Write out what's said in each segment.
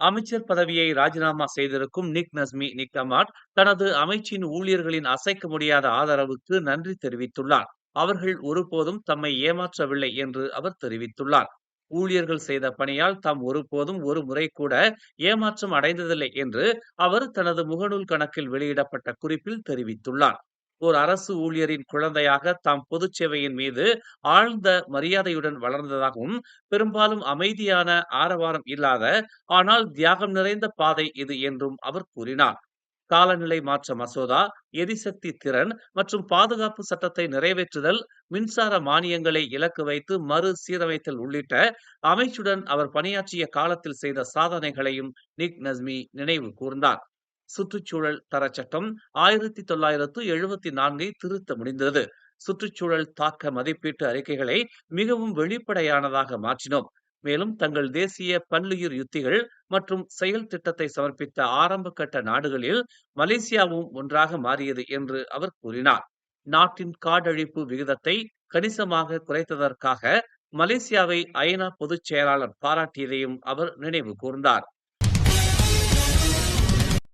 அமைச்சர் பதவியை ராஜினாமா செய்திருக்கும் நிக் நஸ்மி நிக்கமாட் தனது அமைச்சின் ஊழியர்களின் அசைக்க முடியாத ஆதரவுக்கு நன்றி தெரிவித்துள்ளார். அவர்கள் ஒருபோதும் தம்மை ஏமாற்றவில்லை என்று அவர் தெரிவித்துள்ளார். ஊழியர்கள் செய்த பணியால் தாம் ஒருபோதும் ஒரு முறை கூட ஏமாற்றம் அடைந்ததில்லை என்று அவர் தனது முகநூல் கணக்கில் வெளியிடப்பட்ட குறிப்பில் தெரிவித்துள்ளார். ஒரு அரசு ஊழியரின் குழந்தையாக தாம் பொது சேவையின் மீது ஆழ்ந்த மரியாதையுடன் வளர்ந்ததாகவும் பெரும்பாலும் அமைதியான ஆரவாரம் இல்லாத ஆனால் தியாகம் நிறைந்த பாதை இது என்றும் அவர் கூறினார். காலநிலை மாற்ற மசோதா எரிசக்தி திறன் மற்றும் பாதுகாப்பு சட்டத்தை நிறைவேற்றுதல் மின்சார மானியங்களை இலக்கு வைத்து மறு சீரமைத்தல் உள்ளிட்ட அமைச்சுடன் அவர் பணியாற்றிய காலத்தில் செய்த சாதனைகளையும் நிக் நஸ்மி நினைவு கூர்ந்தார். சுற்றுச்சூழல் தர சட்டம் ஆயிரத்தி தொள்ளாயிரத்து எழுபத்தி நான்கை திருத்த முடிந்தது. சுற்றுச்சூழல் தாக்க மதிப்பீட்டு அறிக்கைகளை மிகவும் வெளிப்படையானதாக மாற்றினோம். மேலும் தங்கள் தேசிய பல்லுயிர் யுத்திகள் மற்றும் செயல் திட்டத்தை சமர்ப்பித்த ஆரம்ப கட்ட நாடுகளில் மலேசியாவும் ஒன்றாக மாறியது என்று அவர் கூறினார். நாட்டின் காடழிப்பு விகிதத்தை கணிசமாக குறைத்ததற்காக மலேசியாவை ஐநா பொதுச் செயலாளர் பாராட்டியதையும் அவர் நினைவு கூர்ந்தார்.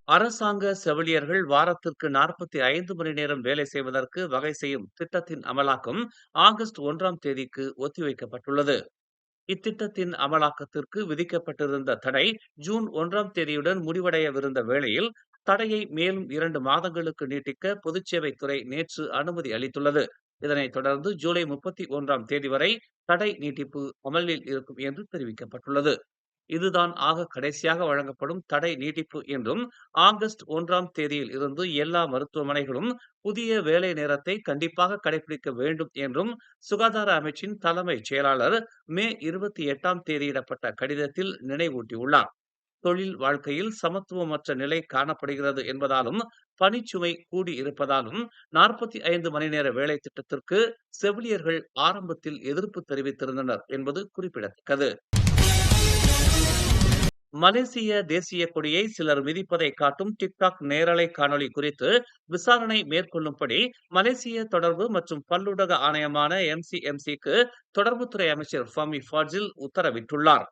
அரசாங்க செவிலியர்கள் வாரத்திற்கு நாற்பத்தி ஐந்து மணி நேரம் வேலை செய்வதற்கு வகை செய்யும் திட்டத்தின் அமலாக்கம் ஆகஸ்ட் ஒன்றாம் தேதிக்கு ஒத்திவைக்கப்பட்டுள்ளது. இத்திட்டத்தின் அமலாக்கத்திற்கு விதிக்கப்பட்டிருந்த தடை ஜூன் ஒன்றாம் தேதியுடன் முடிவடையவிருந்த வேளையில் தடையை மேலும் இரண்டு மாதங்களுக்கு நீட்டிக்க பொதுச்சேவைத்துறை நேற்று அனுமதி அளித்துள்ளது. இதனைத் தொடர்ந்து ஜூலை முப்பத்தி ஒன்றாம் தேதி வரை தடை நீட்டிப்பு அமலில் இருக்கும் என்று தெரிவிக்கப்பட்டுள்ளது. இதுதான் ஆக கடைசியாக வழங்கப்படும் தடை நீட்டிப்பு என்றும் ஆகஸ்ட் ஒன்றாம் தேதியில் இருந்து எல்லா மருத்துவமனைகளும் புதிய வேலை நேரத்தை கண்டிப்பாக கடைபிடிக்க வேண்டும் என்றும் சுகாதார அமைச்சின் தலைமைச் செயலாளர் மே இருபத்தி எட்டாம் தேதியிடப்பட்ட கடிதத்தில் நினைவூட்டியுள்ளார். தொழில் வாழ்க்கையில் சமத்துவமற்ற நிலை காணப்படுகிறது என்பதாலும் பணிச்சுமை கூடி இருப்பதாலும் நாற்பத்தி ஐந்து மணி நேர வேலை திட்டத்திற்கு செவிலியர்கள் ஆரம்பத்தில் எதிர்ப்பு தெரிவித்திருந்தனர் என்பது குறிப்பிடத்தக்கது. மலேசிய தேசிய கொடியை சிலர் மிதிப்பதை காட்டும் டிக்டாக் நேரலை காணொளி குறித்து விசாரணை மேற்கொள்ளும்படி மலேசிய தொடர்பு மற்றும் பல்லுடக ஆணையமான எம்சிஎம்சிக்கு தொடர்புத்துறை அமைச்சர் ஃபமி ஃபாஜில் உத்தரவிட்டுள்ளார்.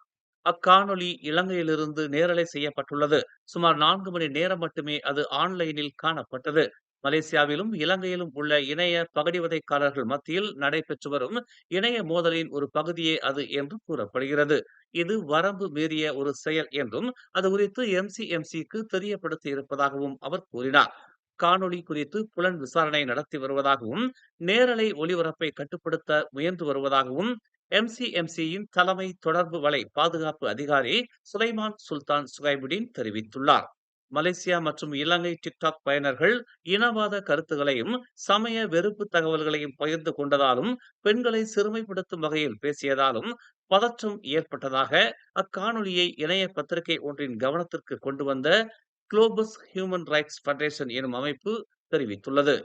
அக்காணொலி இலங்கையிலிருந்து நேரலை செய்யப்பட்டுள்ளது. சுமார் நான்கு மணி நேரம் மட்டுமே அது ஆன்லைனில் காணப்பட்டது. மலேசியாவிலும் இலங்கையிலும் உள்ள இணைய பகடிவதைக்காரர்கள் மத்தியில் நடைபெற்று வரும் இணைய மோதலின் ஒரு பகுதியே அது என்று கூறப்படுகிறது. இது வரம்பு மீறிய ஒரு செயல் என்றும் அது குறித்து எம்சிஎம்சிக்கு தெரியப்படுத்தி இருப்பதாகவும் அவர் கூறினார். காணொளி குறித்து புலன் விசாரணை நடத்தி வருவதாகவும் நேரலை ஒளிபரப்பை கட்டுப்படுத்த முயன்று வருவதாகவும் எம்சிஎம்சியின் தலைமை தொடர்பு வலை பாதுகாப்பு அதிகாரி சுலைமான் சுல்தான் சுகைபுடின் தெரிவித்துள்ளார். மலேசியா மற்றும் இலங்கை டிக்டாக் பயனர்கள் இனவாத கருத்துகளையும் சமய வெறுப்பு தகவல்களையும் பகிர்ந்து கொண்டதாலும் பெண்களை சிறுமைப்படுத்தும் வகையில் பேசியதாலும் பதற்றம் ஏற்பட்டதாக அக்காணொலியை இணைய பத்திரிகை ஒன்றின் கவனத்திற்கு கொண்டு வந்த குளோபஸ் ஹியூமன் ரைட்ஸ் ஃபெடரேஷன் எனும் அமைப்பு தெரிவித்துள்ளது.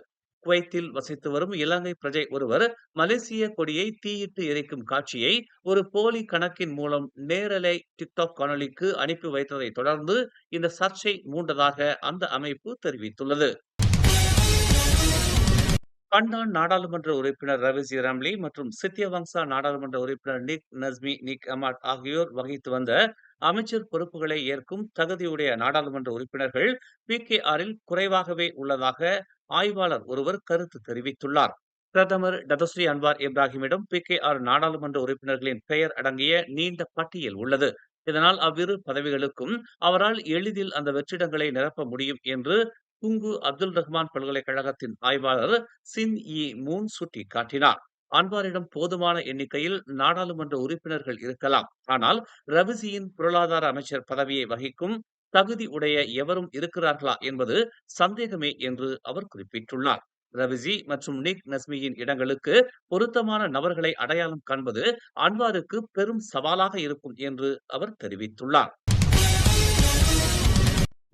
குவைத்தில் வசித்து வரும் இலங்கை பிரஜை ஒருவர் மலேசிய கொடியை தீயிட்டு எரிக்கும் காட்சியை ஒரு போலி கணக்கின் மூலம் நேரலை டிக்டாக் காணொலிக்கு அனுப்பி வைத்ததை தொடர்ந்து இந்த சர்ச்சை மூண்டதாக அந்த அமைப்பு தெரிவித்துள்ளது. கண்டான் நாடாளுமன்ற உறுப்பினர் ரவி ஜிராம்லி மற்றும் சித்தியவங்சா நாடாளுமன்ற உறுப்பினர் நிக் நஸ்மி நிக் அமாட் ஆகியோர் வகித்து வந்த அமைச்சர் பொறுப்புகளை ஏற்கும் தகுதியுடைய நாடாளுமன்ற உறுப்பினர்கள் பி கே ஆரில் குறைவாகவே உள்ளதாக ஆய்வாளர் ஒருவர் கருத்து தெரிவித்துள்ளார். பிரதமர் டதஸ்ரீ அன்வார் இப்ராஹிமிடம் பி கே ஆர் நாடாளுமன்ற உறுப்பினர்களின் பெயர் அடங்கிய நீண்ட பட்டியல் உள்ளது. இதனால் அவ்விரு பதவிகளுக்கும் அவரால் எளிதில் அந்த வெற்றிடங்களை நிரப்ப முடியும் என்று குங்கு அப்துல் ரஹ்மான் பல்கலைக்கழகத்தின் ஆய்வாளர் சின் இ மூன் சுட்டி காட்டினார் அன்வாரிடம் போதுமான எண்ணிக்கையில் நாடாளுமன்ற உறுப்பினர்கள் இருக்கலாம். ஆனால் ரவிசியின் பொருளாதார அமைச்சர் பதவியை வகிக்கும் தகுதி உடைய எவரும் இருக்கிறார்களா என்பது சந்தேகமே என்று அவர் குறிப்பிட்டுள்ளார். ரவிஜி மற்றும் நிக் நஸ்மியின் இடங்களுக்கு பொருத்தமான நபர்களை அடையாளம் காண்பது அன்வாருக்கு பெரும் சவாலாக இருக்கும் என்று அவர் தெரிவித்துள்ளார்.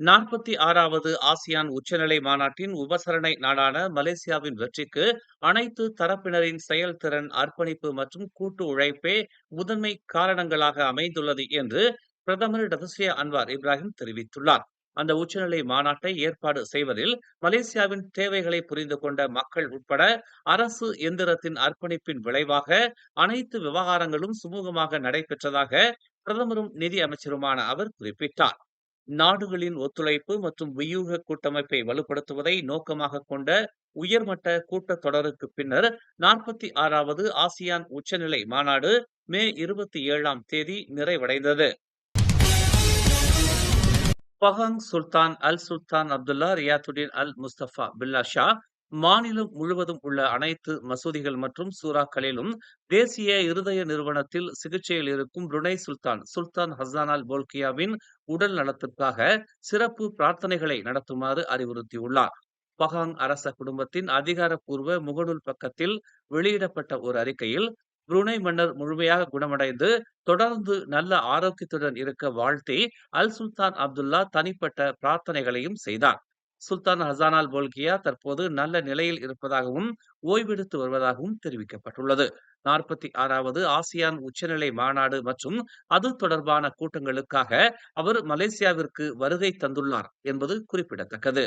நாற்பத்தி ஆறாவது ஆசியான் உச்சநிலை மாநாட்டின் உபசரணை நாடான மலேசியாவின் வெற்றிக்கு அனைத்து தரப்பினரின் செயல்திறன் அர்ப்பணிப்பு மற்றும் கூட்டு உழைப்பே முதன்மை காரணங்களாக அமைந்துள்ளது என்று பிரதமர் டதஸ்ரீ அன்வார் இப்ராஹிம் தெரிவித்துள்ளார். அந்த உச்சநிலை மாநாட்டை ஏற்பாடு செய்வதில் மலேசியாவின் தேவைகளை புரிந்து கொண்ட மக்கள் உட்பட அரசு எந்திரத்தின் அர்ப்பணிப்பின் விளைவாக அனைத்து விவகாரங்களும் சுமூகமாக நடைபெற்றதாக பிரதமரும் நிதி அமைச்சருமான அவர் குறிப்பிட்டார். நாடுகளின் ஒத்துழைப்பு மற்றும் வியூக கூட்டமைப்பை வலுப்படுத்துவதை நோக்கமாக கொண்ட உயர்மட்ட கூட்டத் தொடருக்கு பின்னர் நாற்பத்தி ஆறாவது ஆசியான் உச்சநிலை மாநாடு மே இருபத்தி ஏழாம் தேதி நிறைவடைந்தது. Pahang Sultan Al Sultan Abdullah Riayatuddin Al Mustafa Billah Shah மாநிலம் முழுவதும் உள்ள அனைத்து மசூதிகள் மற்றும் சூறாக்களிலும் தேசிய இருதய நிறுவனத்தில் சிகிச்சையில் இருக்கும் புருனை சுல்தான் சுல்தான் ஹசான் அல் போல்கியாவின் உடல் நலத்திற்காக சிறப்பு பிரார்த்தனைகளை நடத்துமாறு அறிவுறுத்தியுள்ளார். பஹாங் அரச குடும்பத்தின் அதிகாரப்பூர்வ முகநூல் பக்கத்தில் வெளியிடப்பட்ட ஒரு அறிக்கையில் புருனை மன்னர் முழுமையாக குணமடைந்து தொடர்ந்து நல்ல ஆரோக்கியத்துடன் இருக்க வாழ்த்தி அல் சுல்தான் அப்துல்லா தனிப்பட்ட பிரார்த்தனைகளையும் செய்தார். சுல்தான் ஹசானால் போல்கியா தற்போது நல்ல நிலையில் இருப்பதாகவும் ஓய்வெடுத்து வருவதாகவும் தெரிவிக்கப்பட்டுள்ளது. நாற்பத்தி ஆறாவது ஆசியான் உச்சநிலை மாநாடு மற்றும் அது தொடர்பான கூட்டங்களுக்காக அவர் மலேசியாவிற்கு வருகை தந்துள்ளார் என்பது குறிப்பிடத்தக்கது.